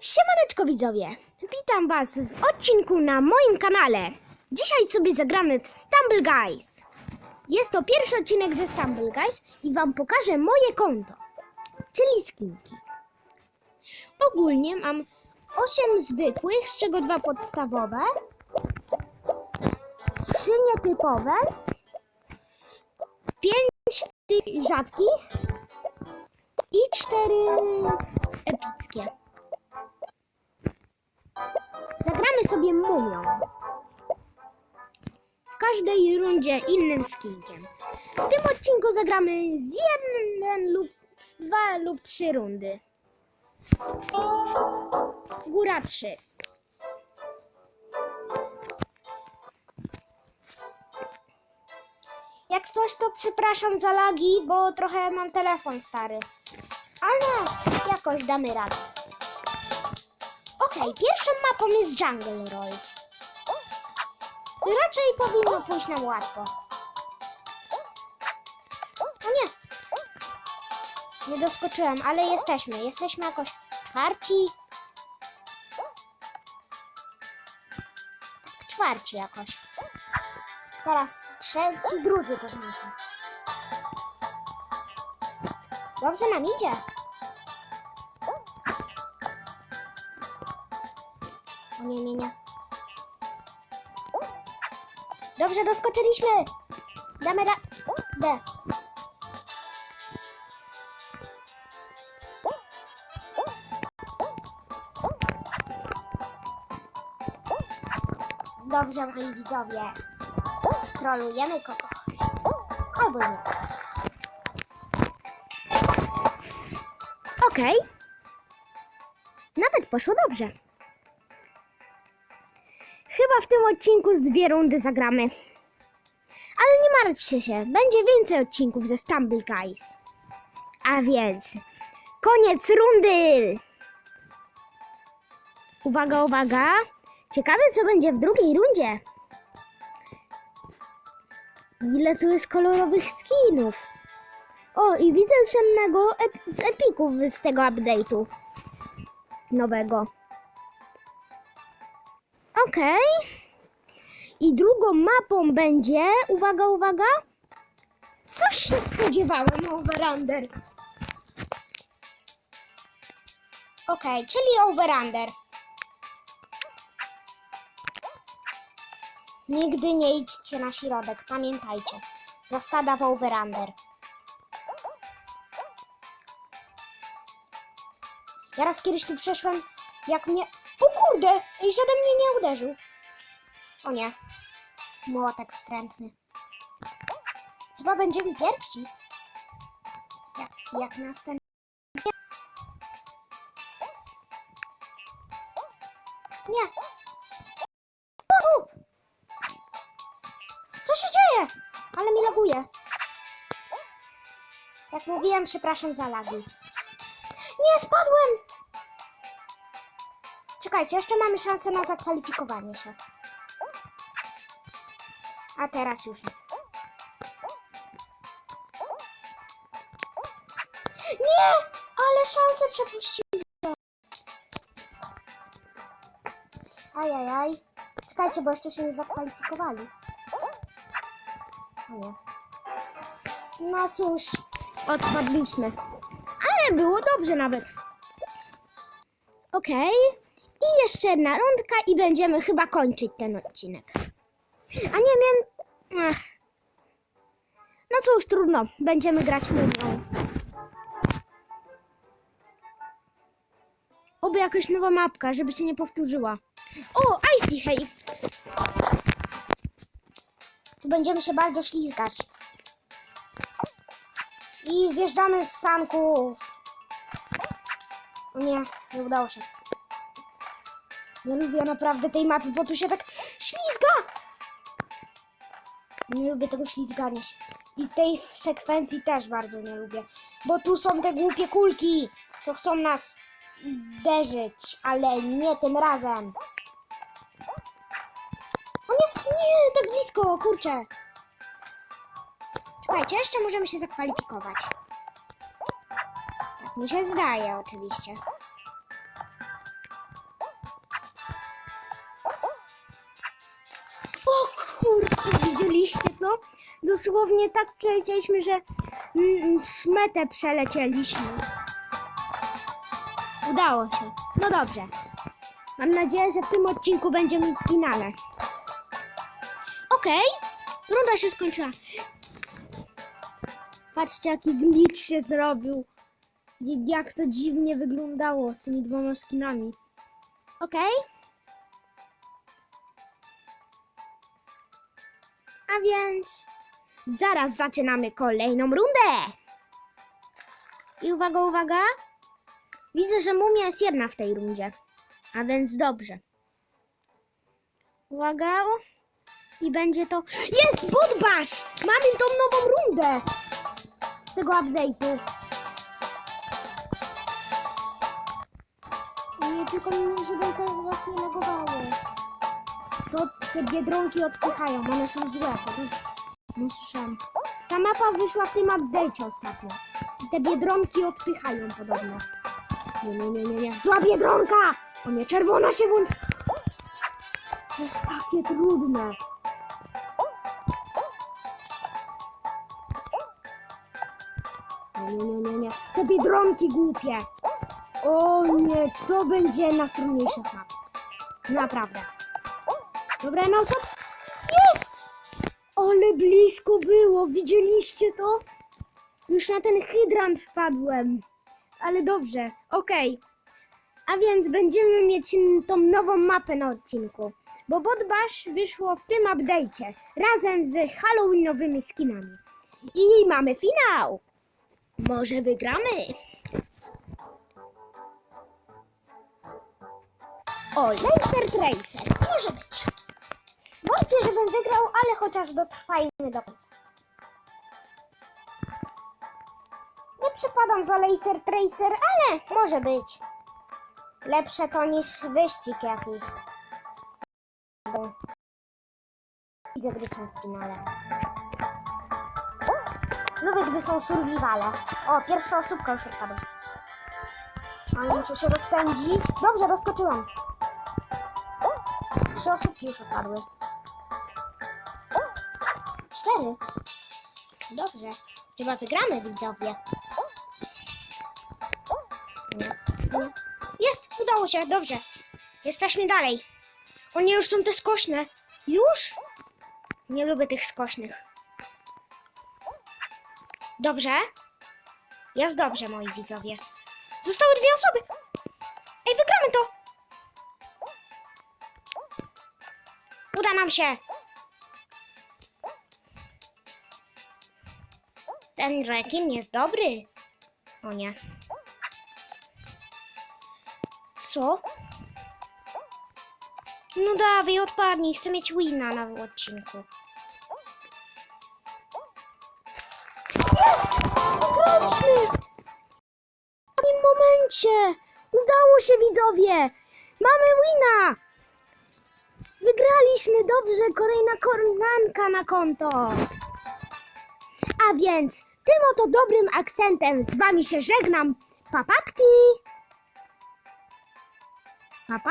Siemaneczko widzowie, witam was w odcinku na moim kanale. Dzisiaj sobie zagramy w Stumble Guys. Jest to pierwszy odcinek ze Stumble Guys i wam pokażę moje konto, czyli skinki. Ogólnie mam 8 zwykłych, z czego dwa podstawowe, 3 nietypowe, 5 tych rzadkich i 4 epickie. Sobie mumią. W każdej rundzie innym skinkiem. W tym odcinku zagramy z jeden lub dwa lub trzy rundy. Góra trzy. Jak coś, to przepraszam za lagi, bo trochę mam telefon stary. Ale jakoś damy radę. Okej, pierwszą mapą jest Jungle Roll. Raczej powinno pójść nam łatwo. O nie! Nie doskoczyłem, ale jesteśmy. Jesteśmy jakoś czwarci. Tak, czwarci jakoś. Teraz trzeci, to znaczy. Dobrze nam idzie. Nie, nie, nie. Dobrze, doskoczyliśmy. Damy radę. Dobrze, moi widzowie. Trolujemy kogoś. Albo nie. Okej. Nawet poszło dobrze. Chyba w tym odcinku z dwie rundy zagramy. Ale nie martwcie się, będzie więcej odcinków ze Stumble Guys. A więc, koniec rundy! Uwaga, uwaga. Ciekawe, co będzie w drugiej rundzie. Ile tu jest kolorowych skinów. O, i widzę już jednego ep- z epików z tego update'u. Nowego. Okej. I drugą mapą będzie, uwaga, uwaga, coś się spodziewałem, Overunder. Okej, czyli Overunder. Nigdy nie idźcie na środek, pamiętajcie. Zasada w Overunder. Ja raz kiedyś tu przeszłem, jak mnie... O kurde! Ej, żaden mnie nie uderzył. O nie. Młotek wstrętny. Chyba będziemy pierwsi. Jak, jak następny. Nie. Co się dzieje? Ale mi laguje. Jak mówiłem, przepraszam za lagi. Nie, spadłem! Czekajcie, jeszcze mamy szansę na zakwalifikowanie się. A teraz już nie. Nie! Ale szansę przepuściłem. Ajajaj. Czekajcie, bo jeszcze się nie zakwalifikowali. O nie. No cóż, odpadliśmy. Ale było dobrze nawet. Okej. I jeszcze jedna rundka i będziemy chyba kończyć ten odcinek. A nie wiem. Ech. No cóż, trudno. Będziemy grać mumią. Oby jakaś nowa mapka, żeby się nie powtórzyła. O, Icy Haze. Tu będziemy się bardzo ślizgać. I zjeżdżamy z sanków. O nie, nie udało się. Nie lubię naprawdę tej mapy, bo tu się tak ślizga. Nie lubię tego ślizgania się. I tej sekwencji też bardzo nie lubię. Bo tu są te głupie kulki, co chcą nas uderzyć, ale nie tym razem. O nie, nie, tak blisko, kurczę. Czekajcie, jeszcze możemy się zakwalifikować. Tak mi się zdaje, oczywiście. Widzieliście to? Dosłownie tak przelecieliśmy, że mm, metę przelecieliśmy. Udało się. No dobrze. Mam nadzieję, że w tym odcinku będziemy w finale. Okej. Runda się skończyła. Patrzcie, jaki glitch się zrobił. Jak to dziwnie wyglądało z tymi dwoma skinami. Okej. A więc zaraz zaczynamy kolejną rundę. I uwaga, uwaga. Widzę, że mumia jest jedna w tej rundzie. A więc dobrze. Uwaga. I będzie to... Jest Budbash! Mamy tą nową rundę! Z tego update'u. Nie, tylko nie, żeby to was nie. To te biedronki odpychają, one są złe. To, nie słyszałem. Ta mapa wyszła w tym update'cie ostatnio. I te biedronki odpychają podobno. Nie, nie, nie, nie, nie. Zła biedronka! O nie, czerwona się włączy. To jest takie trudne. Nie, nie, nie, nie, nie. Te biedronki głupie. O nie, to będzie najtrudniejsza mapa. Naprawdę. Dobra, no osób. Jest! Ale blisko było, widzieliście to? Już na ten hydrant wpadłem. Ale dobrze, okej. A więc będziemy mieć tą nową mapę na odcinku. Bo Bodbash wyszło w tym update'cie razem z Halloweenowymi skinami. I mamy finał! Może wygramy? O, Laser Tracer. Może być. Wątpię, żebym wygrał, ale chociaż dotrwajmy do końca. Nie przypadam za Laser Tracer, ale może być. Lepsze to niż wyścig jakiś. Widzę, gdy są w finale. Lubię, gdy są survivale. O, pierwsza osóbka już odpadła. Ale muszę się rozpędzić. Dobrze, rozkoczyłam. Trzy osóbki już odpadły. Dobrze. Chyba wygramy, widzowie. Nie, nie. Jest! Udało się, dobrze. Jesteśmy dalej. O nie, już są te skośne. Już? Nie lubię tych skośnych. Dobrze? Jest dobrze, moi widzowie. Zostały dwie osoby. Ej, wygramy to! Uda nam się. Ten rekin jest dobry. O nie. Co? No dawaj, odpadnij. Chcę mieć wina na odcinku. Jest! Wygraliśmy! W tym momencie! Udało się, widzowie! Mamy wina! Wygraliśmy! Dobrze, kolejna koronanka na konto! A więc tym oto dobrym akcentem z wami się żegnam. Papatki! Pa, pa!